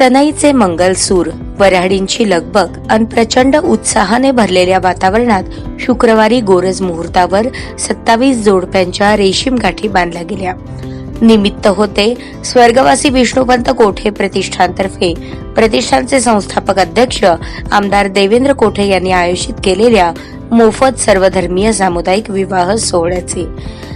तनईचे मंगलसूर वऱ्हाडींची लगबग आणि प्रचंड उत्साहाने भरलेल्या वातावरणात शुक्रवारी गोरज मुहूर्तावर सत्तावीस जोडप्यांच्या रेशीम गाठी बांधल्या गेल्या. निमित्त होते स्वर्गवासी विष्णुपंत कोठे प्रतिष्ठानतर्फे. प्रतिष्ठानचे संस्थापक अध्यक्ष आमदार देवेंद्र कोठे यांनी आयोजित केलेल्या मोफत सर्वधर्मीय सामुदायिक विवाह सोहळ्याचे.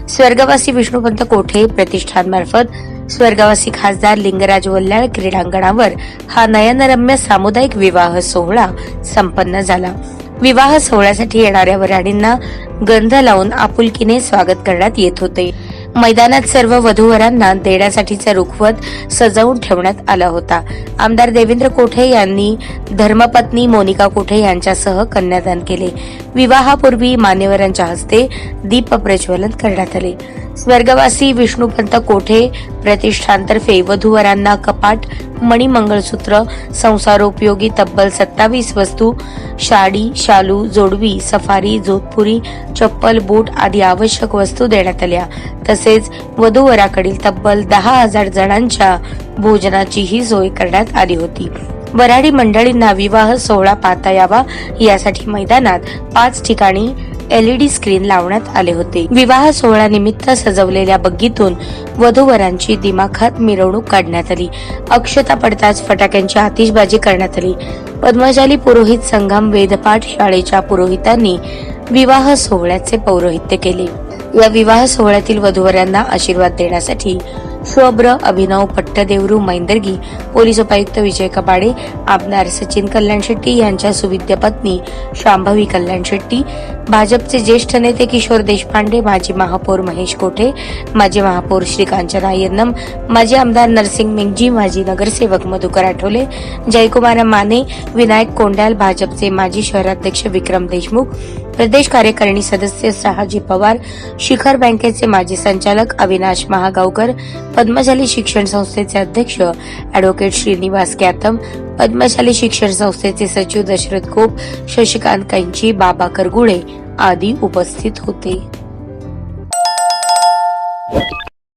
स्वर्गवासी विष्णुपंत कोठे प्रतिष्ठानमार्फत? स्वर्गवासी खासदार लिंगराज वल्ल्याळ क्रीडांगणावर हा नयनरम्य सामुदायिक विवाह सोहळा संपन्न झाला. विवाह सोहळ्यासाठी येणाऱ्या वऱ्हाडींना गंध लावून आपुलकीने स्वागत करण्यात येत होते. मैदानात सर्व वधूवरांना देण्यासाठीचा रुखवत सजवून ठेवण्यात आला होता. आमदार देवेंद्र कोठे यांनी धर्मपत्नी मोनिका कोठे यांच्यासह कन्यादान केले. विवाहापूर्वी मान्यवरांच्या हस्ते दीप प्रज्वलन करण्यात आले. स्वर्गवासी विष्णुपंत कोठे? प्रतिष्ठानतर्फे वधूवरांना कपाट मणिमंगळसूत्र संसारोपयोगी तब्बल सत्तावीस वस्तू साडी शालू जोडवी सफारी जोधपुरी चप्पल बूट आदी आवश्यक वस्तू देण्यात आल्या. तसेच वधूवराकडील तब्बल दहा हजार जणांच्या भोजनाचीही सोय करण्यात आली होती. वराडी मंडळींना विवाह सोहळा पाहता यावा यासाठी मैदानात पाच ठिकाणी एलईडी स्क्रीन लावण्यात आले होते. विवाह सोहळा निमित्त सजवलेल्या बग्गीतून वधूवरांची दिमाखात मिरवणूक काढण्यात आली. अक्षता पडताच फटाक्यांची आतिषबाजी करण्यात आली. पद्मशाली पुरोहित संगम वेदपाठ शाळेच्या पुरोहितांनी विवाह सोहळ्याचे पौरोहित्य केले. या विवाह सोहळ्यातील वधूवरांना आशीर्वाद देण्यासाठी शुभ्र अभिनव पट्टदेवरू मैंदर्गी पोलीस उपायुक्त विजय कपाडे आमदार सचिन कल्याण शेट्टी यांच्या सुविद्य पत्नी शांभवी कल्याण शेट्टी भाजपचे ज्येष्ठ नेते किशोर देशपांडे माजी महापौर महेश कोठे माजी महापौर श्रीकांचना यन्नम माजी आमदार नरसिंग मिंगजी माजी नगरसेवक मधुकर आठवले जयकुमार माने विनायक कोंडाल भाजपचे माजी शहराध्यक्ष विक्रम देशमुख प्रदेश कार्यकारिणी सदस्य शहाजी पवार शिखर बँकेचे माजी संचालक अविनाश महागावकर पद्मशाली शिक्षण संस्थेचे अध्यक्ष अॅडव्होकेट श्रीनिवास कॅथम पद्मशाली शिक्षण संस्थेचे सचिव दशरथ गोप शशिकांत कैंची बाबा करगुळे आदी उपस्थित होते.